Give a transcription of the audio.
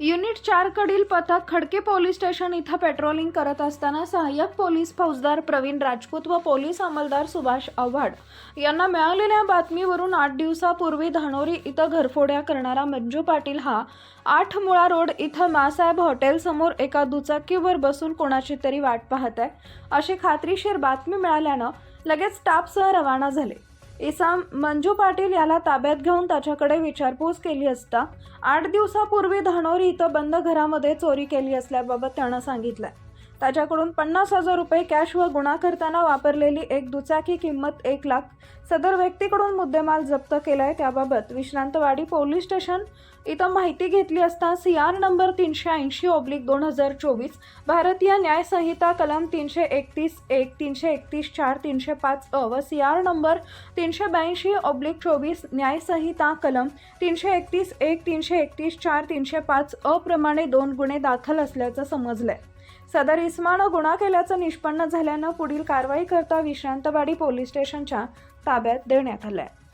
Unit चारकडील पथक Khadke police station इथं पेट्रोलिंग करत असताना सहाय्यक पोलीस फौजदार प्रवीण राजपूत व पोलीस अंमलदार सुभाष आव्हाड यांना मिळालेल्या बातमीवरून आठ दिवसापूर्वी धानोरी इथं घरफोड्या करणारा मंजू पाटील हा आठ मुळा रोड इथं मासाहेब हॉटेलसमोर एका दुचाकीवर बसून कोणाची तरी वाट पाहत आहे. अशी खात्रीशीर बातमी मिळाल्यानं लगेच स्टाफसह रवाना झाले. इसाम मंजू पाटील याला ताब्यात घेऊन त्याच्याकडे विचारपूस केली असता आठ दिवसापूर्वी धानोरी इथं बंद घरामध्ये चोरी केली असल्याबाबत त्यानं सांगितलंय. त्याच्याकडून पन्नास हजार रुपये कॅश व गुन्हा करताना वापरलेली एक दुचाकी किंमत एक लाख. सदर व्यक्तीकडून मुद्देमाल जप्त केलाय. त्याबाबत विश्रांतवाडी पोलीस स्टेशन इथं माहिती घेतली असता सी आर नंबर तीनशे ऐंशी ऑब्लिक दोन हजार चोवीस भारतीय न्यायसंहिता कलम तीनशे एकतीस एक तीनशे एकतीस चार तीनशे पाच अ व सी आर नंबर तीनशे ब्याऐंशी ऑब्लिक चोवीस न्यायसंहिता कलम तीनशे एकतीस एक तीनशे एकतीस चार तीनशे पाच अ प्रमाणे दोन गुन्हे दाखल असल्याचं समजलंय. सदर इस्मानं गुन्हा केल्याचं निष्पन्न झाल्यानं पुढील कारवाई करता विश्रांतवाडी पोलीस स्टेशनच्या ताब्यात देण्यात आलं आहे